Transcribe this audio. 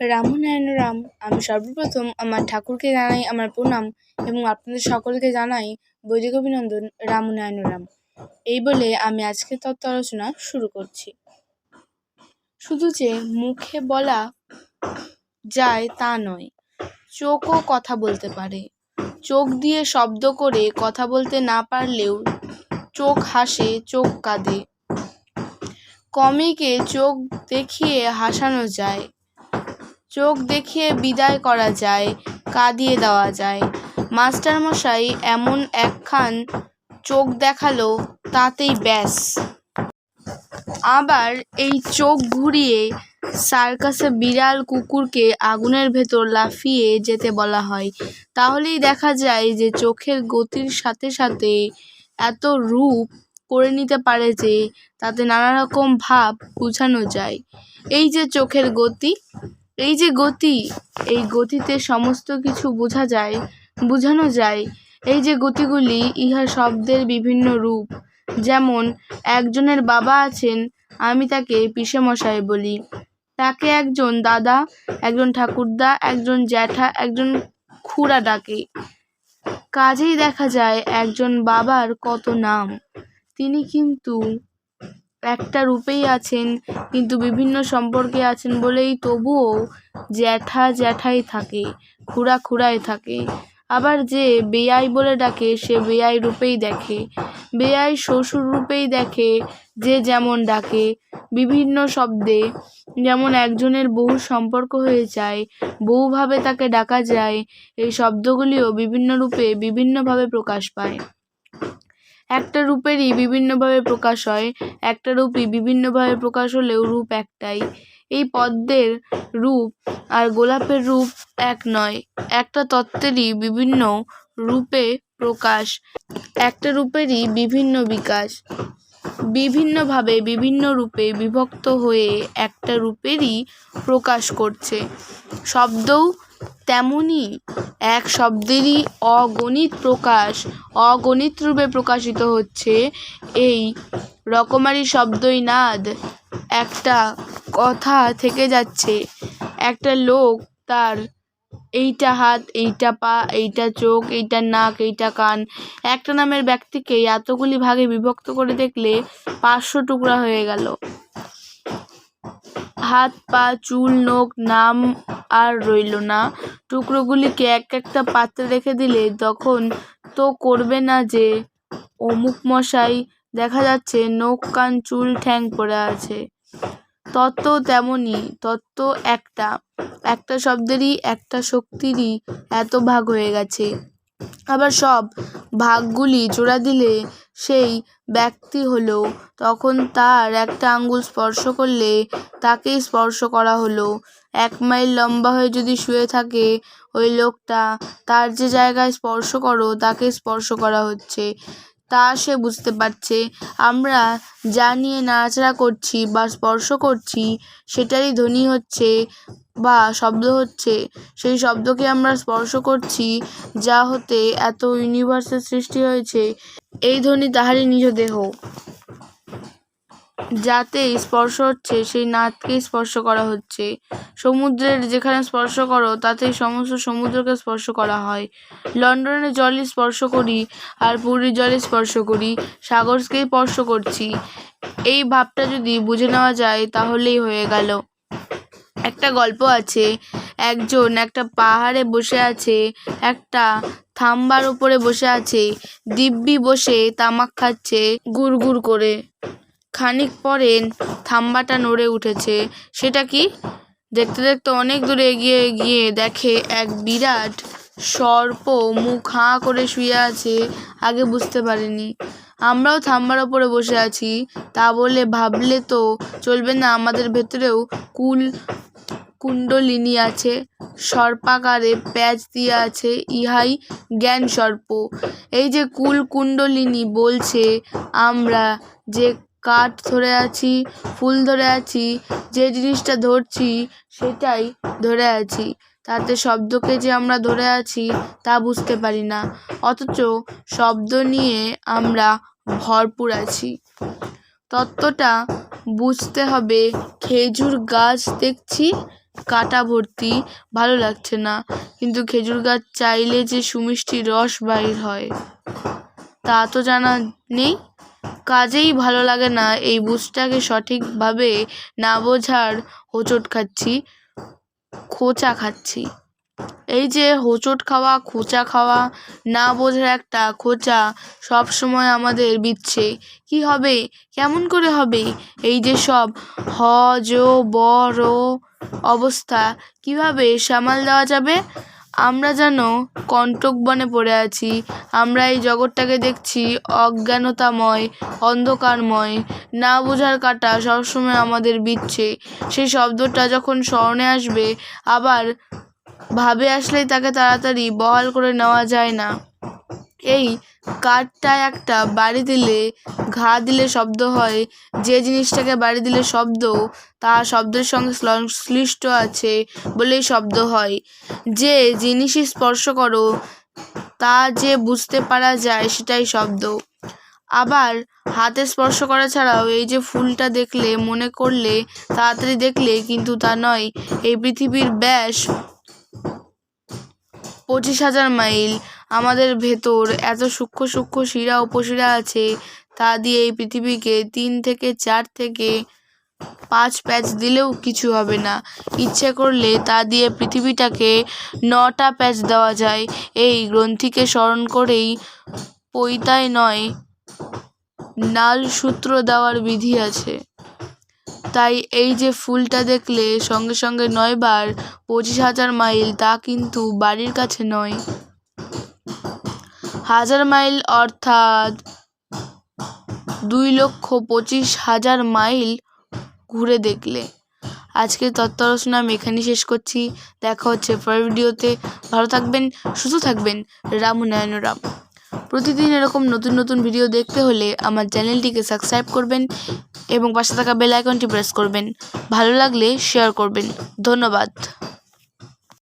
রামনারায়ণ রাম, আমি সর্বপ্রথম আমার ঠাকুরকে জানাই আমার প্রণাম এবং আপনাদের সকলকে জানাই বৈদিক অভিনন্দন রামনারায়ণ রাম। এই বলে আমি আজকে তত্ত্ব আলোচনা শুরু করছি। শুধু যে মুখে বলা যায় তা নয়, চোখও কথা বলতে পারে। চোখ দিয়ে শব্দ করে কথা বলতে না পারলেও চোখ হাসে, চোখ কাঁদে। কমিকে চোখ দেখিয়ে হাসানো যায় চোখ দেখিয়ে বিদায় করা যায়, কাঁদিয়ে দেওয়া যায়। মাস্টারমশাই এমন একখান চোখ দেখাল, তাতেই ব্যাস। আবার এই চোখ ঘুরিয়ে সার্কাসে বিড়াল কুকুরকে আগুনের ভেতর লাফিয়ে যেতে বলা হয়। তাহলেই দেখা যায় যে চোখের গতির সাথে সাথে এত রূপ করে নিতে পারে যে তাতে নানা রকম ভাব বোঝানো যায়। এই যে চোখের গতি এই যে গতি, এই গতিতে সমস্ত কিছু বোঝা যায়, বোঝানো যায়। এই যে গতিগুলি, ইহা শব্দের বিভিন্ন রূপ। যেমন, একজনের বাবা আছেন, আমি তাকে পিসেমশাই বলি। তাকে একজন দাদা, একজন ঠাকুরদা, একজন জ্যাঠা, একজন খুড়া ডাকে। কাজেই দেখা যায়, একজন বাবার কত নাম। তিনি কিন্তু একটা রূপেই আছেন, কিন্তু বিভিন্ন সম্পর্কে আছেন বলেই তবুও জ্যাঠা জ্যাঠাই থাকে, খুড়া খুড়াই থাকে। আবার যে বেয়াই বলে ডাকে, সে বেয়াই রূপেই দেখে। বেয়াই শ্বশুর রূপেই দেখে, যে যেমন ডাকে। বিভিন্ন শব্দে যেমন একজনের বহু সম্পর্ক হয়ে যায়, বহুভাবে তাকে ডাকা যায়, এই শব্দগুলিও বিভিন্ন রূপে বিভিন্নভাবে প্রকাশ পায়। একটা রূপেরই বিভিন্নভাবে প্রকাশ হয়, একটা রূপই বিভিন্নভাবে প্রকাশ হলেও রূপ একটাই। এই পদ্মের রূপ আর গোলাপের রূপ এক নয়, একটা তত্ত্বেরই বিভিন্ন রূপে প্রকাশ, একটা রূপেরই বিভিন্ন বিকাশ। বিভিন্নভাবে বিভিন্ন রূপে বিভক্ত হয়ে একটা রূপেরই প্রকাশ করছে। শব্দও তেমনই এক শব্দেরই অগণিত প্রকাশ, অগণিত রূপে প্রকাশিত হচ্ছে এই রকমারি শব্দই নাদ। একটা কথা থেকে যাচ্ছে, একটা লোক তার এইটা হাত, এইটা পা, এইটা চোখ, এইটা নাক, এইটা কান, একটা নামের ব্যক্তিকে এতগুলি ভাগে বিভক্ত করে দেখলে পাঁচশো টুকরা হয়ে গেল। হাত, পা, চুল, নখ, নাম আর রইল না। টুকরোগুলিকে এক একটা পাত্রে রেখে দিলে তখন তো করবে না যে অমুক মশাই, দেখা যাচ্ছে নখ, কান, চুল ঠ্যাং পড়ে আছে। তত্ত্ব তেমনই, তত্ত্ব একটা। একটা শব্দেরই, একটা শক্তিরই এত ভাগ হয়ে গেছে। আবার সব ভাগগুলি জোড়া দিলে সেই ব্যক্তি হলো, তখন তার একটা আঙ্গুল স্পর্শ করলে তাকেই স্পর্শ করা হলো। এক মাইল লম্বা হয়ে যদি শুয়ে থাকে ওই লোকটা, তার যে জায়গায় স্পর্শ করো তাকে স্পর্শ করা হচ্ছে। তা সে বুঝতে পারছে। আমরা যা নিয়ে নাড়াচাড়া করছি বা স্পর্শ করছি, সেটারই ধ্বনি হচ্ছে বা শব্দ হচ্ছে। সেই শব্দকে আমরা স্পর্শ করছি যা হতে এত ইউনিভার্সের সৃষ্টি হয়েছে। এই ধ্বনি তাহারই নিজ দেহ। যাতে স্পর্শ হচ্ছে, সেই নাদকেই স্পর্শ করা হচ্ছে। সমুদ্রের যেখানে স্পর্শ করো, তাতেই সমস্ত সমুদ্রকে স্পর্শ করা হয়। লন্ডনের জলই স্পর্শ করি আর পুরীর জলে স্পর্শ করি সাগরকেই স্পর্শ করছি। এই ভাবটা যদি বুঝে নেওয়া যায়, তাহলেই হয়ে গেল। একটা গল্প আছে, একজন একটা পাহাড়ে বসে আছে, একটা থাম্বার উপরে বসে আছে, দিব্যি বসে তামাক খাচ্ছে, গুড় গুড় করে। খানিক পরে থাম্বাটা নড়ে উঠেছে। সেটা কি? দেখতে দেখতে অনেক দূরে এগিয়ে গিয়ে দেখে এক বিরাট সর্প মুখ হাঁ করে শুয়ে আছে, আগে বুঝতে পারিনি। আমরাও থাম্বার ওপরে বসে আছি, তা বলে ভাবলে তো চলবে না, আমাদের ভেতরেও কুল কুণ্ডলিনী আছে। সর্পাকারে প্যাঁচ দিয়ে আছে, ইহাই জ্ঞান সর্প এই যে কুল কুণ্ডলিনী বলছে, আমরা যে কাঠ ধরে আছি, ফুল ধরে আছি, যে জিনিসটা ধরছি সেটাই ধরে আছি। তাতে শব্দকে যে আমরা ধরে আছি তা বুঝতে পারি না। অথচ শব্দ নিয়ে আমরা ভরপুর আছি। তত্ত্বটা বুঝতে হবে, খেজুর গাছ দেখছি, কাঁটা ভর্তি, ভালো লাগছে না। কিন্তু খেজুর গাছ চাইলে যে সুমিষ্টি রস বাইর হয়, তা তো জানা নেই। কাজেই ভালো লাগে না, এই বুঝটাকে সঠিকভাবে না বোঝার হোঁচট খাচ্ছি, খোঁচা খাচ্ছি। এই যে হোঁচট খাওয়া, খোঁচা খাওয়া, না বোঝার একটা খোঁচা সব সময় আমাদের বিচ্ছে। কি হবে? কেমন করে হবে? এই যে সব হ, জ, ব, র অবস্থা, কীভাবে সামাল দেওয়া যাবে? আমরা যেন কণ্টক বনে পড়ে আছি। আমরা এই জগৎটাকে দেখছি অজ্ঞানতাময়, অন্ধকারময়। না বোঝার কাটা সবসময় আমাদের বিচ্ছে। সেই শব্দটা যখন স্মরণে আসবে, আবার ভাবে আসলেই তাকে তাড়াতাড়ি বহাল করে নেওয়া যায় না। এই কাঠটায় একটা বাড়ি দিলে, ঘা দিলে শব্দ হয়। যে জিনিসটাকে বাড়ি দিলে শব্দ, তা শব্দের সঙ্গে সংশ্লিষ্ট আছে বলেই শব্দ হয়। যে জিনিসই স্পর্শ করো, তা যে বুঝতে পারা যায় সেটাই শব্দ। আবার হাতে স্পর্শ করা ছাড়াও এই যে ফুলটা দেখলে, মনে করলে, তাড়াতাড়ি দেখলে কিন্তু তা নয়। এই পৃথিবীর ব্যাস পঁচিশ হাজার মাইল। আমাদের ভেতর এত সূক্ষ্ম সূক্ষ্ম শিরা উপশিরা আছে, তা দিয়ে এই পৃথিবীকে তিন থেকে চার থেকে পাঁচ প্যাচ দিলেও কিছু হবে না। ইচ্ছে করলে তা দিয়ে পৃথিবীটাকে নটা প্যাচ দেওয়া যায়। এই গ্রন্থিকে স্মরণ করেই পৈতায় নয় নাল সূত্র দেওয়ার বিধি আছে। তাই এই যে ফুলটা দেখলে সঙ্গে সঙ্গে নয়বার পঁচিশ হাজার মাইল, তা কিন্তু বাড়ির কাছে নয়। হাজার মাইল, অর্থাৎ দুই লক্ষ পঁচিশ হাজার মাইল ঘুরে দেখলে। আজকের তত্ত্বালোচনা আমি এখানেই শেষ করছি। দেখা হচ্ছে পরের ভিডিওতে। ভালো থাকবেন, সুস্থ থাকবেন। রাম নারায়ণ রাম। প্রতিদিন এরকম নতুন নতুন ভিডিও দেখতে হলে আমার চ্যানেলটিকে সাবস্ক্রাইব করবেন এবং পাশে থাকা বেল আইকনটি প্রেস করবেন। ভালো লাগলে শেয়ার করবেন। ধন্যবাদ।